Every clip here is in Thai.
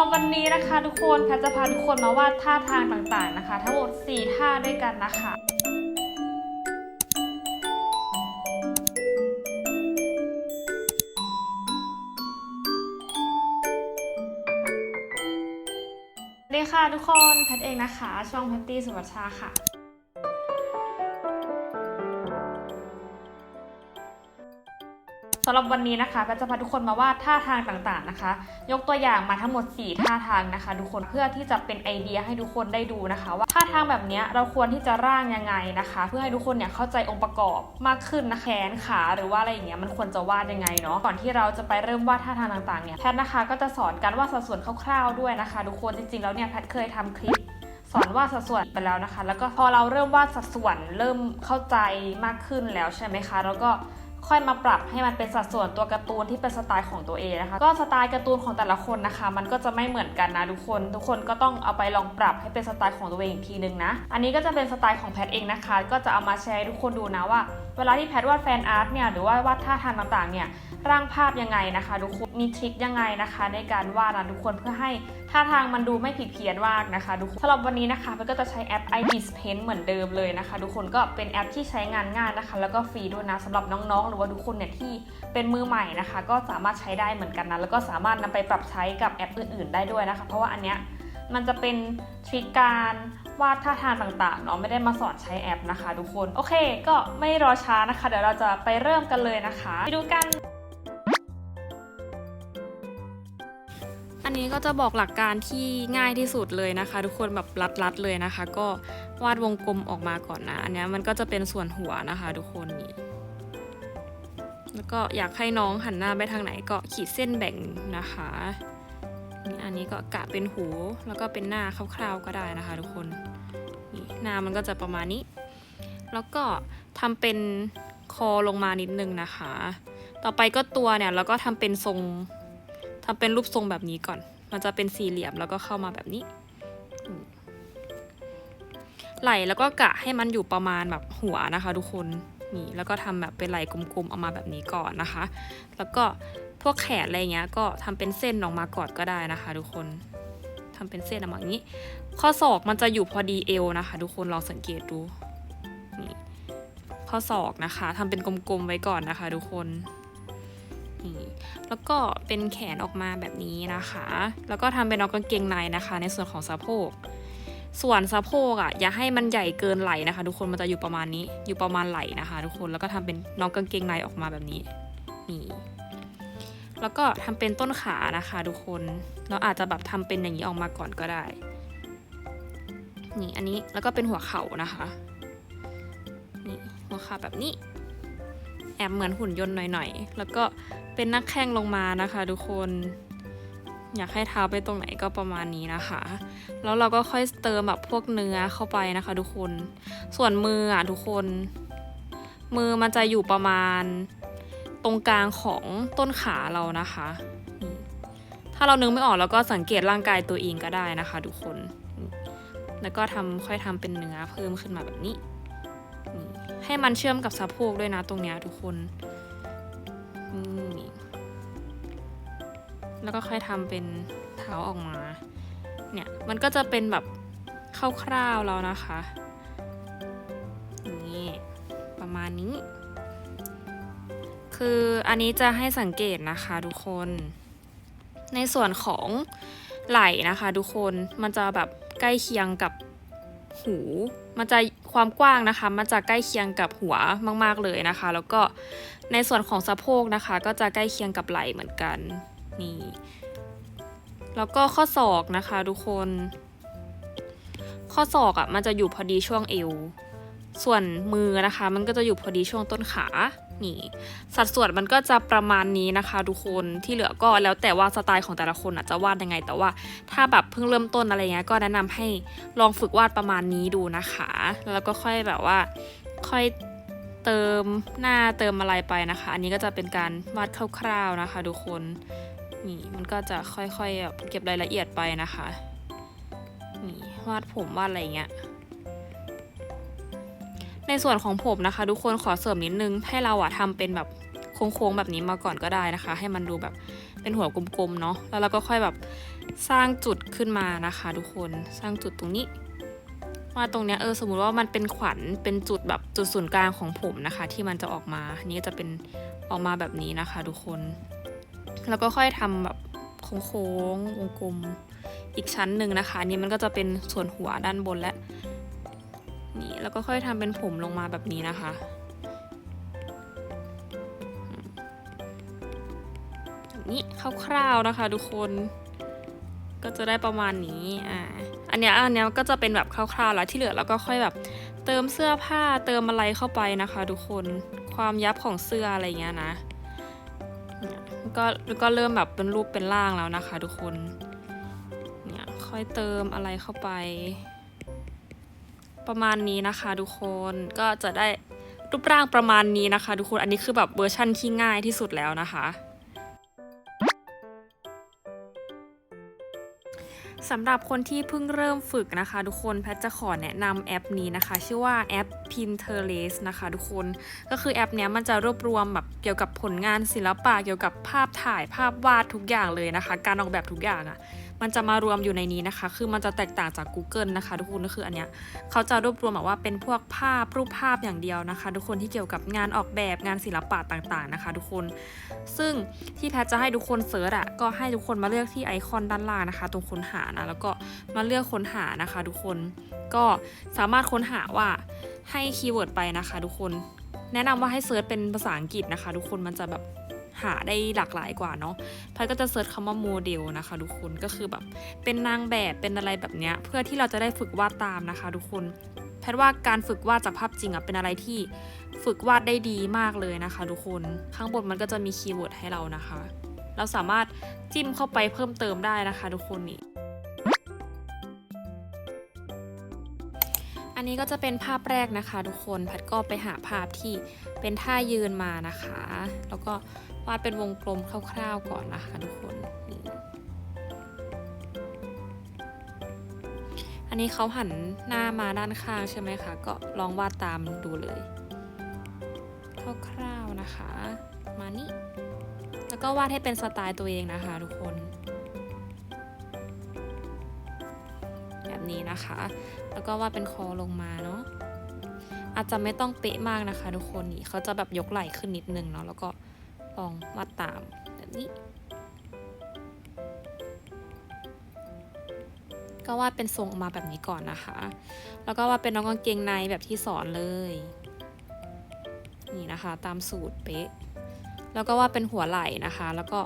ับวันนี้นะคะทุกคนแพทจะพาทุกคนมาวาดท่าทางต่างๆนะคะ ทั้งหมด 4 ท่าด้วยกันนะคะสวัสดีค่ะทุกคนแพทเองนะคะ ช่องแพตตี้สุวัชชาค่ะำหรับวันนี้นะคะแพทจะพาทุกคนมาวาดท่าทางต่างๆนะคะ ยกตัวอย่างมาทั้งหมด 4 ท่าทางนะคะ ทุกคนเพื่อที่จะเป็นไอเดียให้ทุกคนได้ดูนะคะ ว่าท่าทางแบบนี้เราควรที่จะร่างยังไงนะคะ เพื่อให้ทุกคนเนี่ยเข้าใจองค์ประกอบมากขึ้นนะแขนขาหรือว่าอะไรอย่างเงี้ยมันควรจะวาดยังไงเนาะก่อนที่เราจะไปเริ่มวาดท่าทางต่างๆเนี่ยแพทนะคะก็จะสอนการวาดสัดส่วนคร่าวๆด้วยนะคะ ทุกคนจริงๆแล้วเนี่ยแพทเคยทำคลิปสอนวาดสัดส่วนไปแล้วนะคะ แล้วก็พอเราเริ่มวาดสัดส่วนเริ่มเข้าใจมากขึ้นแล้วใช่ไหมคะ แล้วก็ ค่อยมาปรับให้มันเป็นสัดส่วนตัวการ์ตูนที่เป็นสไตล์ของตัวเองนะคะ ก็สไตล์การ์ตูนของแต่ละคนนะคะ มันก็จะไม่เหมือนกันนะทุกคน ทุกคนก็ต้องเอาไปลองปรับให้เป็นสไตล์ของตัวเองอีกทีนึงนะ อันนี้ก็จะเป็นสไตล์ของแพทเองนะคะ ก็จะเอามาแชร์ให้ทุกคนดูนะว่า เวลาที่แพทวาดแฟนอาร์ตเนี่ยหรือว่าวาดท่าทางต่างๆเนี่ย ร่างภาพยังไงนะคะทุกคนมีทริคยังไงนะคะ ในการวาดนะทุกคนเพื่อให้ท่าทางมันดูไม่ผิดเพี้ยนมากนะคะทุกคนสำหรับวันนี้นะคะมันก็จะใช้แอป i d s Paint เหมือนเดิมเลยนะคะ ทุกคนก็เป็นแอปที่ใช้งานง่ายนะคะ แล้วก็ฟรีด้วยนะสำหรับน้องๆ หรือว่าทุกคนเนี่ยที่เป็นมือใหม่นะคะ ก็สามารถใช้ได้เหมือนกันนะแล้วก็สามารถนำไปปรับใช้กับแอปอื่น ๆ ได้ด้วยนะคะ เพราะว่าอันเนี้ยมันจะเป็นทริคการวาดท่าทางต่างๆเนาะไม่ได้มาสอนใช้แอปนะคะ ทุกคน โอเค ก็ไม่รอช้านะคะ เดี๋ยวเราจะไปเริ่มกันเลยนะคะ ไปดูกัน นนี้ก็จะบอกหลักการที่ง่ายที่สุดเลยนะคะ ทุกคนแบบรัดๆเลยนะคะ ก็วาดวงกลมออกมาก่อนนะ อันนี้มันก็จะเป็นส่วนหัวนะคะ ทุกคนนี่แล้วก็อยากให้น้องหันหน้าไปทางไหนก็ขีดเส้นแบ่งนะคะนี่อันนี้ก็กะเป็นหูแล้วก็เป็นหน้าคร่าวๆก็ได้นะคะ ทุกคนนี่หน้ามันก็จะประมาณนี้ แล้วก็ทำเป็นคอลงมานิดนึงนะคะ ต่อไปก็ตัวเนี่ยแล้วก็ทำเป็นทรง ทำเป็นรูปทรงแบบนี้ก่อน มันจะเป็นสี่เหลี่ยมแล้วก็เข้ามาแบบนี้ ไหล่แล้วก็กะให้มันอยู่ประมาณแบบหัวนะคะ ทุกคน นี่แล้วก็ทำแบบเป็นไหล่กลมๆออกมาแบบนี้ก่อนนะคะ แล้วก็พวกแขนอะไรเงี้ยก็ทำเป็นเส้นออกมาก่อนก็ได้นะคะ ทุกคนทำเป็นเส้นออกมาอย่างนี้ ข้อศอกมันจะอยู่พอดีเอวนะคะ ทุกคนลองสังเกตดู นี่ข้อศอกนะคะทำเป็นกลมๆไว้ก่อนนะคะ ทุกคน นี่แล้วก็เป็นแขนออกมาแบบนี้นะคะ แล้วก็ทำเป็นน้องกางเกงในนะคะ ในส่วนของสะโพก ส่วนสะโพกอะอย่าให้มันใหญ่เกินไหลนะคะ ทุกคนมันจะอยู่ประมาณนี้อยู่ประมาณไหลนะคะ ทุกคนแล้วก็ทำเป็นน้องกางเกงในออกมาแบบนี้นี่แล้วก็ทำเป็นต้นขานะคะ ทุกคนเราอาจจะแบบทำเป็นอย่างนี้ออกมาก่อนก็ได้นี่อันนี้แล้วก็เป็นหัวเข่านะคะนี่หัวเข่าแบบนี้ แอบเหมือนหุ่นยนต์หน่อยๆ แล้วก็เป็นนักแข้งลงมานะคะทุกคน อยากให้เท้าไปตรงไหนก็ประมาณนี้นะคะ แล้วเราก็ค่อยเติมแบบพวกเนื้อเข้าไปนะคะทุกคน ส่วนมืออะทุกคน มือมันจะอยู่ประมาณตรงกลางของต้นขาเรานะคะ ถ้าเรานึกไม่ออกเราก็สังเกตร่างกายตัวเองก็ได้นะคะ ทุกคน แล้วก็ทำค่อยทำเป็นเนื้อเพิ่มขึ้นมาแบบนี้ ให้มันเชื่อมกับสะโพกด้วยนะตรงเนี้ยทุกคนนี่แล้วก็ค่อยทำเป็นเท้าออกมา เนี่ยมันก็จะเป็นแบบคร่าวๆแล้วนะคะนี่ประมาณนี้ คืออันนี้จะให้สังเกตนะคะทุกคน ในส่วนของไหล่นะคะทุกคนมันจะแบบใกล้เคียงกับหู มันจะความกว้างนะคะ มันจะใกล้เคียงกับหัวมาก ๆเลยนะคะ แล้วก็ในส่วนของสะโพกนะคะ ก็จะใกล้เคียงกับไหล่เหมือนกันนี่แล้วก็ข้อศอกนะคะ ทุกคน ข้อศอกอะ่ะมันจะอยู่พอดีช่วงเอวส่วนมือนะคะ มันก็จะอยู่พอดีช่วงต้นขา นี่ สัดส่วนมันก็จะประมาณนี้นะคะ ทุกคนที่เหลือก็แล้วแต่ว่าสไตล์ของแต่ละคนอะจะวาดยังไง แต่ว่าถ้าแบบเพิ่งเริ่มต้นอะไรเงี้ยก็แนะนำให้ลองฝึกวาดประมาณนี้ดูนะคะ แล้วก็ค่อยแบบว่าค่อยเติมหน้าเติมอะไรไปนะคะ อันนี้ก็จะเป็นการวาดคร่าวๆนะคะ ทุกคนนี่มันก็จะค่อยๆเก็บรายละเอียดไปนะคะนี่วาดผมวาดอะไรเงี้ย ในส่วนของผมนะคะ ทุกคนขอเสริมนิดนึง ให้เราอะทำเป็นแบบโค้งๆแบบนี้มาก่อนก็ได้นะคะ ให้มันดูแบบเป็นหัวกลมๆเนาะแล้วเราก็ค่อยแบบสร้างจุดขึ้นมานะคะ ทุกคนสร้างจุดตรงนี้ว่าตรงเนี้ยเออสมมุติว่ามันเป็นขวัญเป็นจุดแบบจุดศูนย์กลางของผมนะคะ ที่มันจะออกมาอันนี้จะเป็นออกมาแบบนี้นะคะ ทุกคน แล้วก็ค่อยทำแบบโค้งๆวงกลมอีกชั้นหนึ่งนะคะนนี้มันก็จะเป็นส่วนหัวด้านบนและ นี่แล้วก็ค่อยทำเป็นผมลงมาแบบนี้นะคะ แบบนี้คร่าวๆนะคะ ทุกคนก็จะได้ประมาณนี้ อ่า อันเนี้ย อันเนี้ยก็จะเป็นแบบคร่าวๆ แล้วที่เหลือเราก็ค่อยแบบเติมเสื้อผ้าเติมอะไรเข้าไปนะคะ ทุกคน ความยับของเสื้ออะไรเงี้ยนะ ก็ก็เริ่มแบบเป็นรูปเป็นร่างแล้วนะคะ ทุกคน เนี่ยค่อยเติมอะไรเข้าไป ประมาณนี้นะคะทุกคนก็จะได้รูปร่างประมาณนี้นะคะ ทุกคนอันนี้คือแบบเวอร์ชั่นที่ง่ายที่สุดแล้วนะคะสำหรับคนที่เพิ่งเริ่มฝึกนะคะ ทุกคนแพทจะขอแนะนำแอปนี้นะคะ ชื่อว่าแอป Pinterest นะคะ ทุกคนก็คือแอปเนี้ยมันจะรวบรวมแบบเกี่ยวกับผลงานศิลปะเกี่ยวกับภาพถ่ายภาพวาดทุกอย่างเลยนะคะ การออกแบบทุกอย่างอะ่ะ มันจะมารวมอยู่ในนี้นะคะ คือมันจะแตกต่างจาก Google นะคะ ทุกคนก็คืออันเนี้ยเขาจะรวบรวมแบบว่าเป็นพวกภาพรูปภาพอย่างเดียวนะคะ ทุกคนที่เกี่ยวกับงานออกแบบงานศิลปะต่างๆนะคะ ทุกคน ซึ่งที่แพทจะให้ทุกคนเซิร์ชอะก็ให้ทุกคนมาเลือกที่ไอคอนด้านล่างนะคะ ตรงค้นหานะแล้วก็มาเลือกค้นหานะคะ ทุกคนก็สามารถค้นหาว่าให้คีย์เวิร์ดไปนะคะ ทุกคน แนะนำว่าให้เซิร์ชเป็นภาษาอังกฤษนะคะ ทุกคนมันจะแบบ หาได้หลากหลายกว่าเนาะแพทก็จะเซิร์ชคำว่าโมเดลนะคะทุกคนก็คือแบบเป็นนางแบบเป็นอะไรแบบเนี้ยเพื่อที่เราจะได้ฝึกวาดตามนะคะ ทุกคนแพทว่าการฝึกวาดจากภาพจริงอะเป็นอะไรที่ฝึกวาดได้ดีมากเลยนะคะ ทุกคนข้างบนมันก็จะมีคีย์เวิร์ดให้เรานะคะ เราสามารถจิ้มเข้าไปเพิ่มเติมได้นะคะ ทุกคนนี่อันนี้ก็จะเป็นภาพแรกนะคะ ทุกคนแพทก็ไปหาภาพที่เป็นท่ายืนมานะคะ แล้วก็ วาดเป็นวงกลมคร่าวๆก่อนนะคะทุกคน อันนี้เขาหันหน้ามาด้านข้างใช่ไหมคะ ก็ลองวาดตามดูเลย คร่าวๆนะคะ มานี่ แล้วก็วาดให้เป็นสไตล์ตัวเองนะคะทุกคน แบบนี้นะคะ แล้วก็วาดเป็นคอลงมาเนาะอาจจะไม่ต้องเป๊ะมากนะคะ ทุกคนนี่เขาจะแบบยกไหล่ขึ้นนิดนึงเนาะแล้วก็ ลองวาดตามแบบนี้ ก็วาดเป็นทรงออกมาแบบนี้ก่อนนะคะ แล้วก็วาดเป็นน้องกางเกงในแบบที่สอนเลย นี่นะคะตามสูตรเป๊ะ แล้วก็วาดเป็นหัวไหล่นะคะ แล้วก็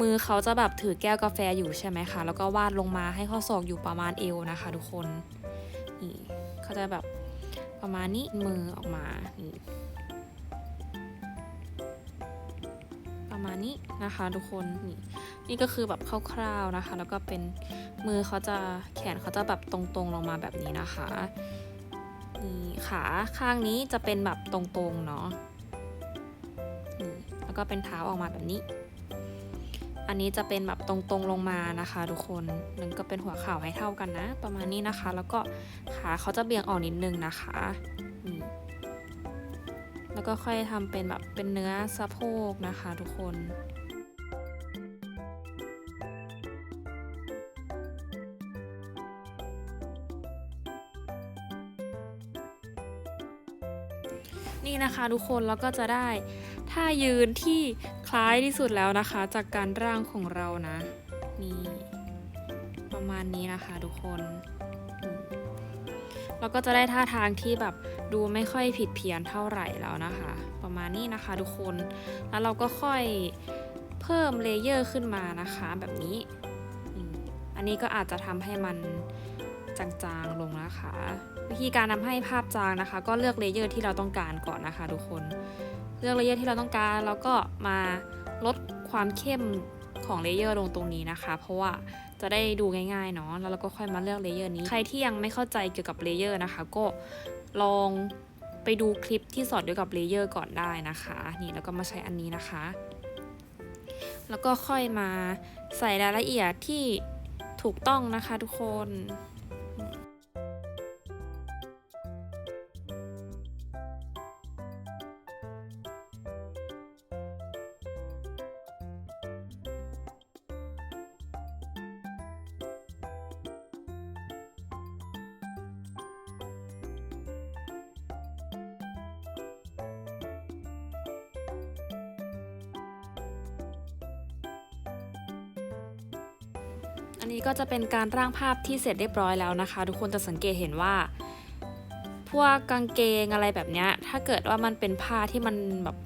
มือเขาจะแบบถือแก้วกาแฟอยู่ใช่ไหมคะ แล้วก็วาดลงมาให้ข้อศอกอยู่ประมาณเอวนะคะ ทุกคน นี่เขาจะแบบประมาณนี้มือออกมา นี่ มาณนี้นะคะทุกคนนี่นี่ก็คือแบบคร่าวๆนะคะ แล้วก็เป็นมือเขาจะแขนเขาจะแบบตรงๆลงมาแบบนี้นะคะนี่ขาข้างนี้จะเป็นแบบตรงๆเนาะนี่แล้วก็เป็นเท้าออกมาแบบนี้ อันนี้จะเป็นแบบตรงๆลงมานะคะ ทุกคนนึงก็เป็นหัวเข่าให้เท่ากันนะ ประมาณนี้นะคะ แล้วก็ขาเขาจะเบี่ยงออกนิดนึงนะคะนี่ แล้วก็ค่อยทำเป็นแบบเป็นเนื้อสะโพกนะคะทุกคนนี่นะคะทุกคนแล้วก็จะได้ท่ายืนที่คล้ายที่สุดแล้วนะคะ จากการร่างของเรานะ นี่ ประมาณนี้นะคะทุกคน เราก็จะได้ท่าทางที่แบบดูไม่ค่อยผิดเพี้ยนเท่าไหร่แล้วนะคะ ประมาณนี้นะคะทุกคน แล้วเราก็ค่อยเพิ่มเลเยอร์ขึ้นมานะคะแบบนี้ อันนี้ก็อาจจะทำให้มันจางๆลงนะคะ วิธีการทำให้ภาพจางนะคะ ก็เลือกเลเยอร์ที่เราต้องการก่อนนะคะทุกคน เลือกเลเยอร์ที่เราต้องการแล้วก็มาลดความเข้มของเลเยอร์ลงตรงนี้นะคะ เพราะว่า จะได้ดูง่ายๆเนาะแล้วเราก็ค่อยมาเลือกเลเยอร์นี้ใครที่ยังไม่เข้าใจเกี่ยวกับเลเยอร์นะคะ ก็ลองไปดูคลิปที่สอนเกี่ยวกับเลเยอร์ก่อนได้นะคะ นี่แล้วก็มาใช้อันนี้นะคะ แล้วก็ค่อยมาใส่รายละเอียดที่ถูกต้องนะคะทุกคน อันนี้ก็จะเป็นการร่างภาพที่เสร็จเรียบร้อยแล้วนะคะ ทุกคนจะสังเกตเห็นว่า พวกกางเกงอะไรแบบนี้ถ้าเกิดว่ามันเป็นผ้าที่มันแบบ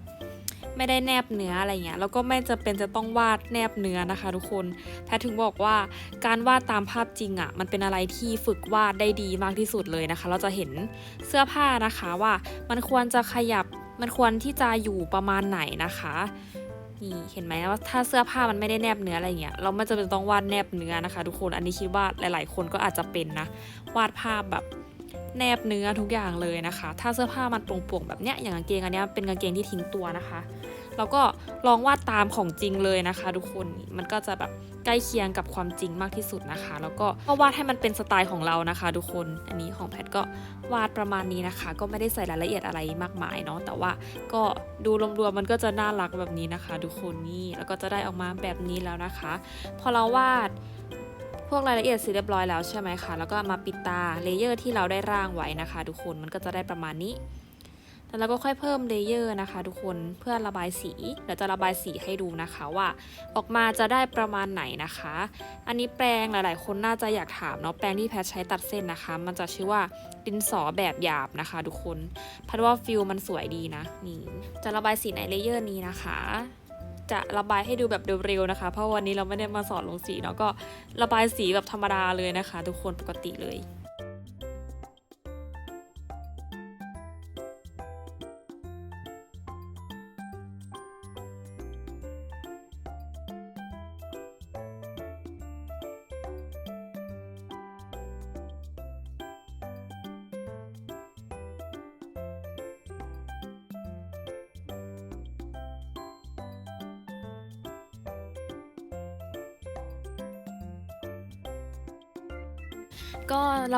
ไม่ได้แนบเนื้ออะไรเงี้ยแล้วก็ไม่จะเป็นจะต้องวาดแนบเนื้อนะคะ ทุกคนแพทถึงบอกว่าการวาดตามภาพจริงอะ่ะมันเป็นอะไรที่ฝึกวาดได้ดีมากที่สุดเลยนะคะ เราจะเห็นเสื้อผ้านะคะว่ามันควรจะขยับมันควรที่จะอยู่ประมาณไหนนะคะ นี่เห็นไหมว่าถ้าเสื้อผ้ามันไม่ได้แนบเนื้ออะไรเงี้ยเราไม่จำเป็นต้องวาดแนบเนื้อนะคะ ทุกคนอันนี้คิดว่าหลาย ๆ คนก็อาจจะเป็นนะวาดภาพแบบแนบเนื้อทุกอย่างเลยนะคะ ถ้าเสื้อผ้ามันโปร่งๆแบบเนี้ยอย่างกางเกงอันเนี้ยเป็นกางเกงที่ทิ้งตัวนะคะ เราก็ลองวาดตามของจริงเลยนะคะ ทุกคนมันก็จะแบบใกล้เคียงกับความจริงมากที่สุดนะคะ แล้วก็ก็วาดให้มันเป็นสไตล์ของเรานะคะ ทุกคนอันนี้ของแพทก็วาดประมาณนี้นะคะ ก็ไม่ได้ใส่รายละเอียดอะไรมากมายเนาะแต่ว่าก็ดูรวมๆมันก็จะน่ารักแบบนี้นะคะ ทุกคนนี่แล้วก็จะได้ออกมาแบบนี้แล้วนะคะ พอเราวาดพวกรายละเอียดเสร็จเรียบร้อยแล้วใช่ไหมคะ แล้วก็มาปิดตาเลเยอร์ที่เราได้ร่างไว้นะคะ ทุกคน มันก็จะได้ประมาณนี้ แล้วเราก็ค่อยเพิ่มเลเยอร์นะคะ ทุกคนเพื่อระบายสีเดี๋ยวจะระบายสีให้ดูนะคะว่าออกมาจะได้ประมาณไหนนะคะ อันนี้แปรงหลาย ๆ คนน่าจะอยากถามเนาะแปรงที่แพทใช้ตัดเส้นนะคะ มันจะชื่อว่าดินสอแบบหยาบนะคะ ทุกคนแพทว่าฟิลมันสวยดีนะนี่จะระบายสีในเลเยอร์นี้นะคะจะระบายให้ดูแบบเร็วๆนะคะ เพราะวันนี้เราไม่ได้มาสอนลงสีเนาะก็ระบายสีแบบธรรมดาเลยนะคะ ทุกคนปกติเลย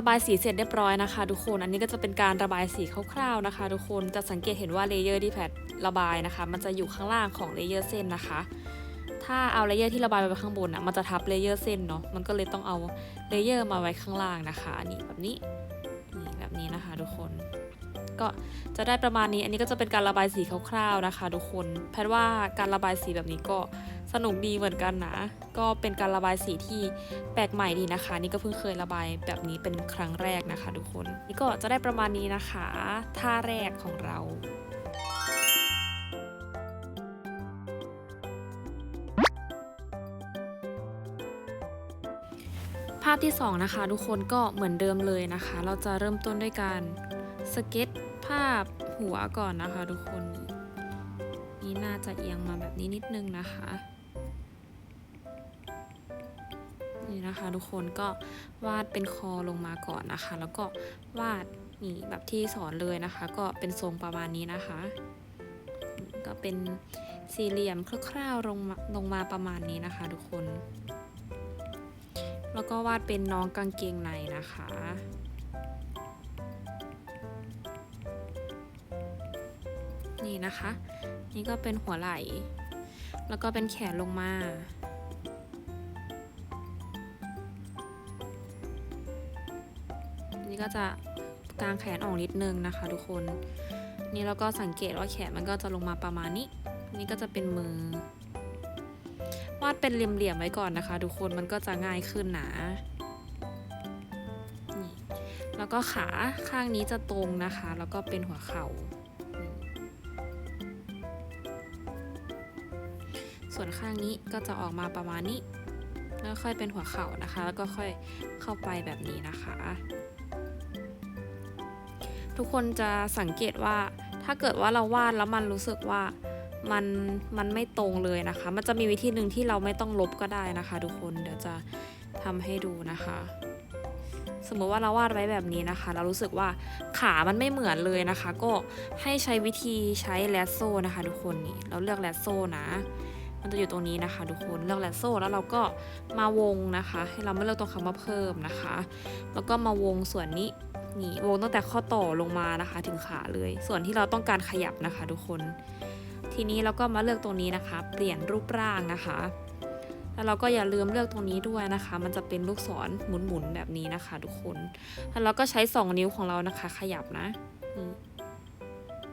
ระบายสีเสร็จเรียบร้อยนะคะ ทุกคน อันนี้ก็จะเป็นการระบายสีคร่าวๆนะคะ ทุกคนจะสังเกตเห็นว่าเลเยอร์ที่แพทระบายนะคะ มันจะอยู่ข้างล่างของเลเยอร์เส้นนะคะ ถ้าเอาเลเยอร์ที่ระบายไปข้างบนอะมันจะทับเลเยอร์เส้นเนาะมันก็เลยต้องเอาเลเยอร์มาไว้ข้างล่างนะคะนี่แบบนี้นี่แบบนี้นะคะ ทุกคน ก็จะได้ประมาณนี้ อันนี้ก็จะเป็นการระบายสีคร่าวๆนะคะทุกคน แพทว่าการระบายสีแบบนี้ก็สนุกดีเหมือนกันนะ ก็เป็นการระบายสีที่แปลกใหม่ดีนะคะ นี่ก็เพิ่งเคยระบายแบบนี้เป็นครั้งแรกนะคะ ทุกคน นี่ก็จะได้ประมาณนี้นะคะท่าแรกของเราภาพที่สองนะคะทุกคนก็เหมือนเดิมเลยนะคะ เราจะเริ่มต้นด้วยการสเก็ตาพหัวก่อนนะคะทุกคน นี่น่าจะเอียงมาแบบนี้นิดนึงนะคะ นี่นะคะทุกคนก็วาดเป็นคอลงมาก่อนนะคะ แล้วก็วาดนี่แบบที่สอนเลยนะคะ ก็เป็นทรงประมาณนี้นะคะ ก็เป็นสี่เหลี่ยมคร่าวๆลงมาลงมาประมาณนี้นะคะทุกคน แล้วก็วาดเป็นน้องกางเกงในนะคะ นี่นะคะ นี่ก็เป็นหัวไหล่ แล้วก็เป็นแขนลงมา นี่ก็จะกางแขนออกนิดนึงนะคะ ทุกคน นี่แล้วก็สังเกตว่าแขนมันก็จะลงมาประมาณนี้ นี่ก็จะเป็นมือ วาดเป็นเหลี่ยมๆไว้ก่อนนะคะ ทุกคน มันก็จะง่ายขึ้นนะนี่แล้วก็ขาข้างนี้จะตรงนะคะ แล้วก็เป็นหัวเข่า ส่วนข้างนี้ก็จะออกมาประมาณนี้ แล้วค่อยเป็นหัวเข่านะคะ แล้วก็ค่อยเข้าไปแบบนี้นะคะ ทุกคนจะสังเกตว่าถ้าเกิดว่าเราวาดแล้วมันรู้สึกว่ามันมันไม่ตรงเลยนะคะ มันจะมีวิธีหนึ่งที่เราไม่ต้องลบก็ได้นะคะ ทุกคนเดี๋ยวจะทำให้ดูนะคะ สมมติว่าเราวาดไว้แบบนี้นะคะ เรารู้สึกว่าขามันไม่เหมือนเลยนะคะ ก็ให้ใช้วิธีใช้แลสโซ่นะคะ ทุกคนนี่เราเลือกแลสโซ่นะ มันจะอยู่ตรงนี้นะคะ ทุกคนเลือกแลสโซ่แล้วเราก็มาวงนะคะ ให้เราไม่เลือกตรงคำว่าเพิ่มนะคะ แล้วก็มาวงส่วนนี้นี่วงตั้งแต่ข้อต่อลงมานะคะ ถึงขาเลย ส่วนที่เราต้องการขยับนะคะ ทุกคน ทีนี้เราก็มาเลือกตรงนี้นะคะ เปลี่ยนรูปร่างนะคะ แล้วเราก็อย่าลืมเลือกตรงนี้ด้วยนะคะ มันจะเป็นลูกศรหมุนๆแบบนี้นะคะ ทุกคน แล้วเราก็ใช้ 2 นิ้วของเรานะคะ ขยับนะ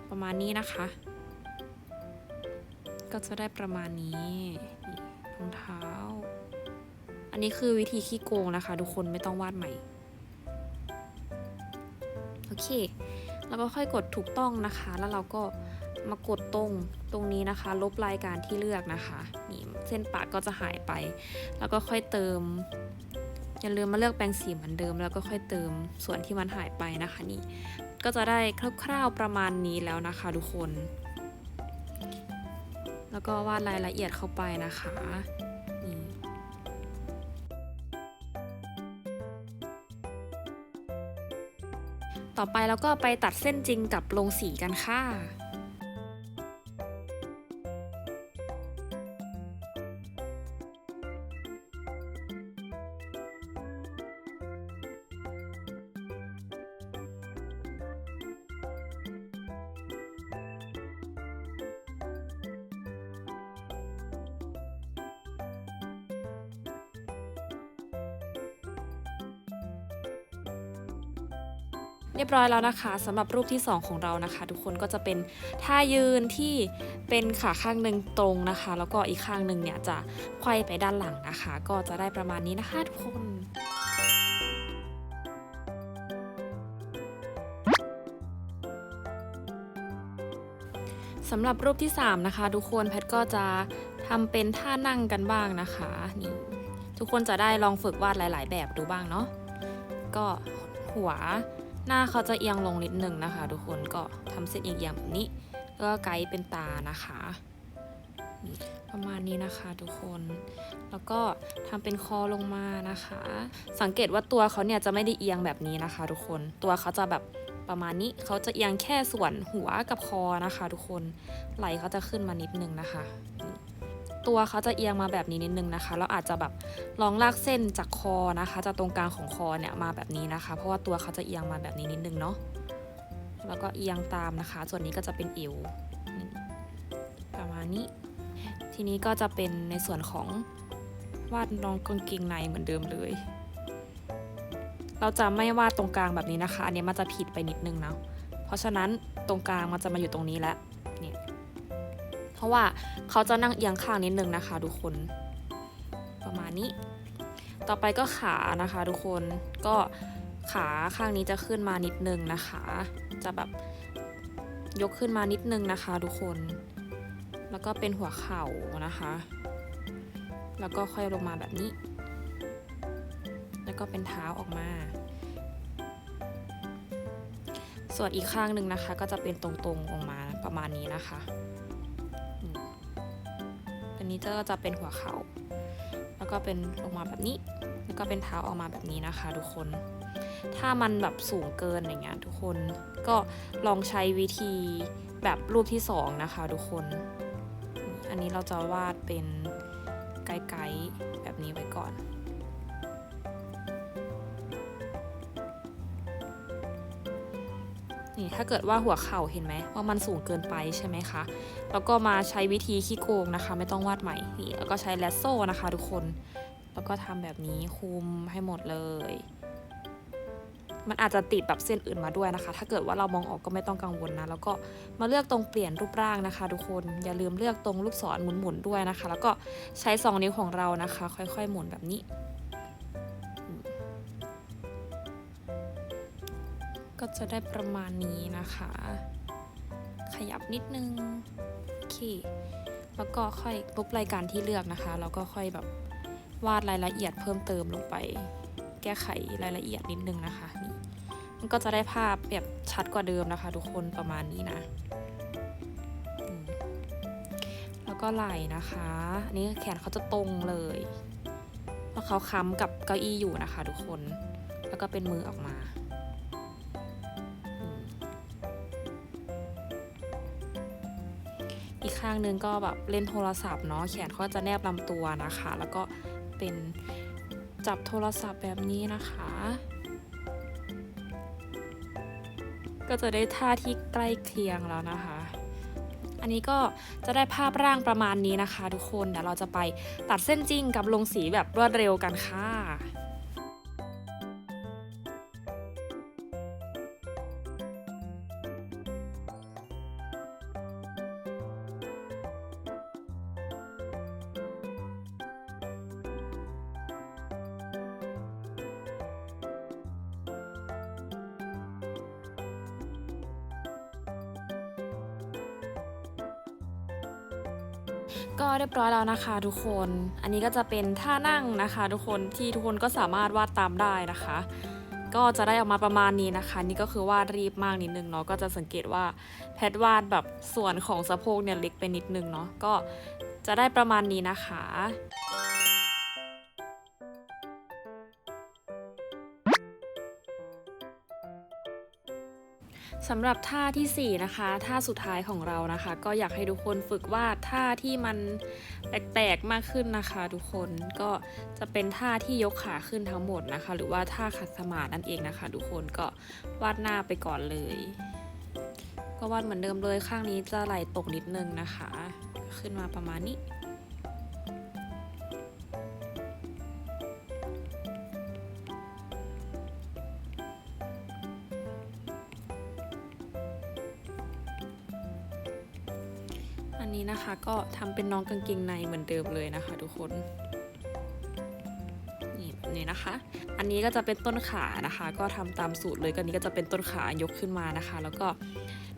ประมาณนี้นะคะ ก็จะได้ประมาณนี้รองเท้าอันอันนี้คือวิธีขี้โกงนะคะ ทุกคนไม่ต้องวาดใหม่ โอเค แล้วก็ค่อยกดถูกต้องนะคะ แล้วเราก็มากดตรงตรงนี้นะคะ ลบรายการที่เลือกนะคะนี่เส้นปากก็จะหายไป แล้วก็ค่อยเติมอย่าลืมมาเลือกแปรงสีเหมือนเดิม แล้วก็ค่อยเติมส่วนที่มันหายไปนะคะนี่ก็จะได้คร่าวๆประมาณนี้แล้วนะคะ ทุกคน แล้วก็วาดรายละเอียดเข้าไปนะคะนี่ต่อไปเราก็ไปตัดเส้นจริงกับลงสีกันค่ะ อยแล้วนะคะสำหรับรูปที่ 2 ของเรานะคะ ทุกคนก็จะเป็นท่ายืนที่เป็นขาข้างหนึ่งตรงนะคะ แล้วก็อีกข้างหนึ่งเนี่ยจะไขว้ไปด้านหลังนะคะ ก็จะได้ประมาณนี้นะคะทุกคนสำหรับรูปที่ 3 นะคะ ทุกคนแพทก็จะทำเป็นท่านั่งกันบ้างนะคะนี่ทุกคนจะได้ลองฝึกวาดหลาย ๆ แบบดูบ้างเนาะก็หัว หน้าเขาจะเอียงลงนิดหนึ่งนะคะ ทุกคนก็ทำเส้นเอียงๆแบบนี้ ก็ไกด์เป็นตานะคะประมาณนี้นะคะทุกคน แล้วก็ทำเป็นคอลงมานะคะ สังเกตว่าตัวเขาเนี่ยจะไม่ได้เอียงแบบนี้นะคะ ทุกคน ตัวเขาจะแบบประมาณนี้ เขาจะเอียงแค่ส่วนหัวกับคอนะคะ ทุกคน ไหลเขาจะขึ้นมานิดนึงนะคะ ตัวเขาจะเอียงมาแบบนี้นิดนึงนะคะแล้วอาจจะแบบลองลากเส้นจากคอนะคะจากตรงกลางของคอเนี่ยมาแบบนี้นะคะ เพราะว่าตัวเขาจะเอียงมาแบบนี้นิดนึงเนาะแล้วก็เอียงตามนะคะ ส่วนนี้ก็จะเป็นเอวประมาณนี้ ทีนี้ก็จะเป็นในส่วนของวาดน้องกางเกงในเหมือนเดิมเลย เราจะไม่วาดตรงกลางแบบนี้นะคะ อันนี้มันจะผิดไปนิดนึงนะเพราะฉะนั้นตรงกลางมันจะมาอยู่ตรงนี้แล้วเนี่ย เพราะว่าเขาจะนั่งเอียงข้างนิดนึงนะคะ ทุกคน ประมาณนี้ ต่อไปก็ขานะคะ ทุกคนก็ขาข้างนี้จะขึ้นมานิดนึงนะคะ จะแบบยกขึ้นมานิดนึงนะคะ ทุกคน แล้วก็เป็นหัวเข่านะคะ แล้วก็ค่อยลงมาแบบนี้ แล้วก็เป็นเท้าออกมา ส่วนอีกข้างหนึ่งนะคะ ก็จะเป็นตรงๆออกมาประมาณนี้นะคะ นนี้ก็จะเป็นหัวเข่าแล้วก็เป็นลงมาแบบนี้ แล้วก็เป็นเท้าออกมาแบบนี้นะคะ ทุกคน ถ้ามันแบบสูงเกินอย่างเงี้ยทุกคนก็ลองใช้วิธีแบบรูปที่สองนะคะ ทุกคน อันนี้เราจะวาดเป็นไกด์แบบนี้ไว้ก่อน ถ้าเกิดว่าหัวเข่าเห็นไหมว่ามันสูงเกินไปใช่ไหมคะ แล้วก็มาใช้วิธีขี้โกงนะคะ ไม่ต้องวาดใหม่นี่แล้วก็ใช้แลสโซ่นะคะทุกคน แล้วก็ทำแบบนี้คุมให้หมดเลย มันอาจจะติดแบบเส้นอื่นมาด้วยนะคะ ถ้าเกิดว่าเรามองออกก็ไม่ต้องกังวลนะ แล้วก็มาเลือกตรงเปลี่ยนรูปร่างนะคะ ทุกคน อย่าลืมเลือกตรงลูกศรหมุนๆด้วยนะคะ แล้วก็ใช้สองนิ้วของเรานะคะ ค่อย ๆ หมุนแบบนี้ ก็จะได้ประมาณนี้นะคะ ขยับนิดนึงโอเคแล้วก็ค่อยลบรายการที่เลือกนะคะแล้วก็ค่อยแบบวาดรายละเอียดเพิ่มเติมลงไป แก้ไขรายละเอียดนิดนึงนะคะนี่มันก็จะได้ภาพแบบชัดกว่าเดิมนะคะ ทุกคนประมาณนี้นะแล้วก็ไหล่นะคะอันนี้แขนเขาจะตรงเลยเพราะเขาค้ำกับเก้าอี้อยู่นะคะ ทุกคน แล้วก็เป็นมือออกมา อีกข้างนึงก็แบบเล่นโทรศัพท์เนาะแขนเขาจะแนบลำตัวนะคะ แล้วก็เป็นจับโทรศัพท์แบบนี้นะคะ ก็จะได้ท่าที่ใกล้เคียงแล้วนะคะ อันนี้ก็จะได้ภาพร่างประมาณนี้นะคะ ทุกคนเดี๋ยวเราจะไปตัดเส้นจริงกับลงสีแบบรวดเร็วกันค่ะ ก็เรียบร้อยแล้วนะคะทุกคน อันนี้ก็จะเป็นท่านั่งนะคะ ทุกคนที่ทุกคนก็สามารถวาดตามได้นะคะ ก็จะได้ออกมาประมาณนี้นะคะ นี่ก็คือวาดรีบมากนิดนึงเนาะก็จะสังเกตว่าแพทวาดแบบส่วนของสะโพกเนี่ยเล็กไปนิดนึงเนาะก็จะได้ประมาณนี้นะคะ สำหรับท่าทีสี่ 4 นะคะ ท่าสุดท้ายของเรานะคะ ก็อยากให้ทุกคนฝึกวาดท่าที่มันแปลกๆมากขึ้นนะคะ ทุกคนก็จะเป็นท่าที่ยกขาขึ้นทั้งหมดนะคะ หรือว่าท่าขัดสมาธินั่นเองนะคะ ทุกคนก็วาดหน้าไปก่อนเลย ก็วาดเหมือนเดิมเลยข้างนี้จะไหลตกนิดนึงนะคะ ขึ้นมาประมาณนี้ นี้นะคะ ก็ทำเป็นน้องกางเกงในเหมือนเดิมเลยนะคะ ทุกคนนี่แบบนี้นะคะ อันนี้ก็จะเป็นต้นขานะคะ ก็ทำตามสูตรเลยก็นี้ก็จะเป็นต้นขายกขึ้นมานะคะ แล้วก็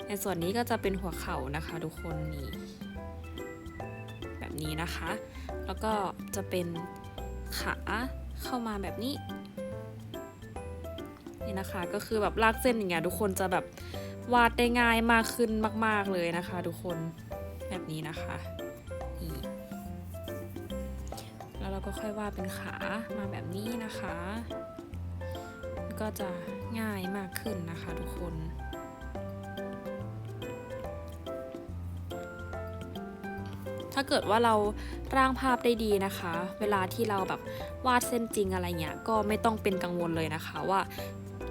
ในส่วนนี้ก็จะเป็นหัวเข่านะคะ ทุกคนนี่แบบนี้นะคะ แล้วก็จะเป็นขาเข้ามาแบบนี้นี่นะคะก็คือแบบลากเส้นอย่างเงี้ยทุกคนจะแบบวาดได้ง่ายมากขึ้นมาก ๆ เลยนะคะ ทุกคน แบบนี้นะคะนี่แล้วเราก็ค่อยวาดเป็นขามาแบบนี้นะคะ ก็จะง่ายมากขึ้นนะคะทุกคนถ้าเกิดว่าเราร่างภาพได้ดีนะคะ เวลาที่เราแบบวาดเส้นจริงอะไรเงี้ยก็ไม่ต้องเป็นกังวลเลยนะคะ ว่า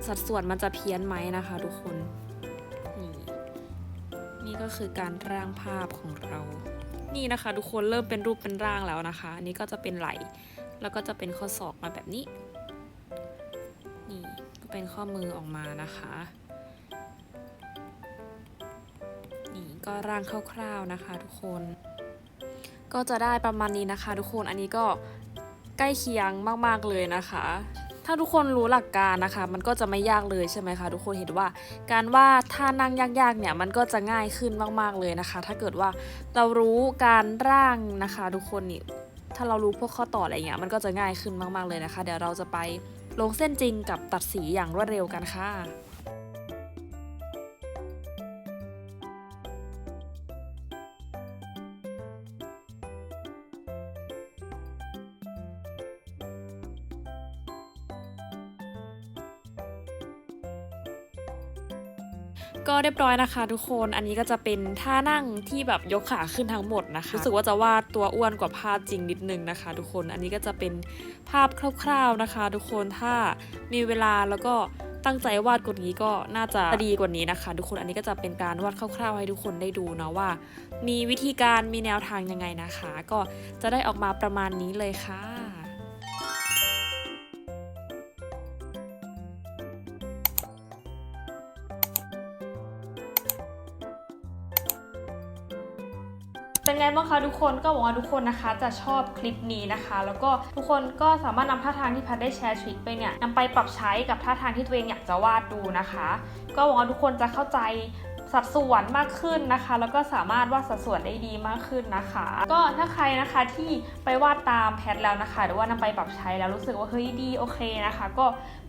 สัดส่วนมันจะเพี้ยนไหมนะคะ ทุกคน ก็คือการร่างภาพของเรา นี่นะคะทุกคนเริ่มเป็นรูปเป็นร่างแล้วนะคะ อันนี้ก็จะเป็นไหล แล้วก็จะเป็นข้อศอกมาแบบนี้ นี่ก็เป็นข้อมือออกมานะคะ นี่ก็ร่างคร่าวๆนะคะ ทุกคน ก็จะได้ประมาณนี้นะคะ ทุกคน อันนี้ก็ใกล้เคียงมากๆเลยนะคะ ถ้าทุกคนรู้หลักการนะคะ มันก็จะไม่ยากเลยใช่ไหมคะทุกคนเห็นว่า การวาดท่านั่งยากๆเนี่ยมันก็จะง่ายขึ้นมากๆเลยนะคะ ถ้าเกิดว่าเรารู้การร่างนะคะ ทุกคนนี่ถ้าเรารู้พวกข้อต่ออะไรเงี้ยมันก็จะง่ายขึ้นมากๆเลยนะคะ เดี๋ยวเราจะไปลงเส้นจริงกับตัดสีอย่างรวดเร็วกันค่ะ ก็เรียบร้อยนะคะ ทุกคนอันนี้ก็จะเป็นท่านั่งที่แบบยกขาขึ้นทั้งหมดนะคะรู้สึกว่าจะวาดตัวอ้วนกว่าภาพจริงนิดนึงนะคะ ทุกคนอันนี้ก็จะเป็นภาพคร่าวๆนะคะ ทุกคนถ้ามีเวลาแล้วก็ตั้งใจวาดกว่านี้ก็น่าจะดีกว่านี้นะคะ ทุกคนอันนี้ก็จะเป็นการวาดคร่าวๆให้ทุกคนได้ดูเนาะว่า มีวิธีการมีแนวทางยังไงนะคะ ก็จะได้ออกมาประมาณนี้เลยค่ะ เป็นไงบ้างคะทุกคนก็หวังว่าทุกคนนะคะ จะชอบคลิปนี้นะคะ แล้วก็ทุกคนก็สามารถนำท่าทางที่พัดได้แชร์ทริคไปเนี่ยนำไปปรับใช้กับท่าทางที่ตัวเองอยากจะวาดดูนะคะ ก็หวังว่าทุกคนจะเข้าใจ สัดส่วนมากขึ้นนะคะ แล้วก็สามารถวาดสัดส่วนได้ดีมากขึ้นนะคะ ก็ถ้าใครนะคะที่ไปวาดตามแพทแล้วนะคะ หรือว่านำไปปรับใช้แล้วรู้สึกว่าเฮ้ยดีโอเคนะคะ ก็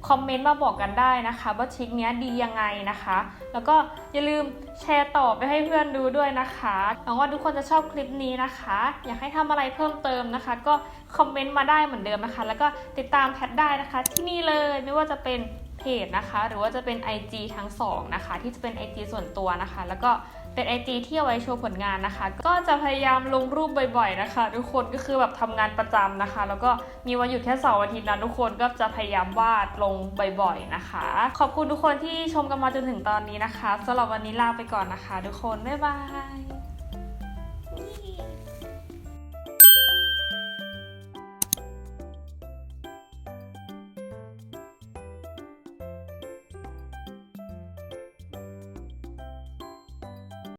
คอมเมนต์มาบอกกันได้นะคะว่าทริคเนี้ยดียังไงนะคะ แล้วก็อย่าลืมแชร์ต่อไปให้เพื่อนดูด้วยนะคะหวังว่าทุกคนจะชอบคลิปนี้นะคะ อยากให้ทำอะไรเพิ่มเติมนะคะ ก็คอมเมนต์มาได้เหมือนเดิมนะคะ แล้วก็ติดตามแพทได้นะคะ ที่นี่เลยไม่ว่าจะเป็น เพจนะคะ หรือว่าจะเป็น IG ทั้งสองนะคะ ที่จะเป็น IG ส่วนตัวนะคะ แล้วก็เป็น IG ที่เอาไว้โชว์ผลงานนะคะ ก็จะพยายามลงรูปบ่อยๆนะคะ ทุกคนก็คือแบบทำงานประจำนะคะ แล้วก็มีวันหยุดแค่เสาร์อาทิตย์นะทุกคนก็จะพยายามวาดลงบ่อยๆนะคะ ขอบคุณทุกคนที่ชมกันมาจนถึงตอนนี้นะคะสำหรับวันนี้ลาไปก่อนนะคะ ทุกคนบ๊ายบาย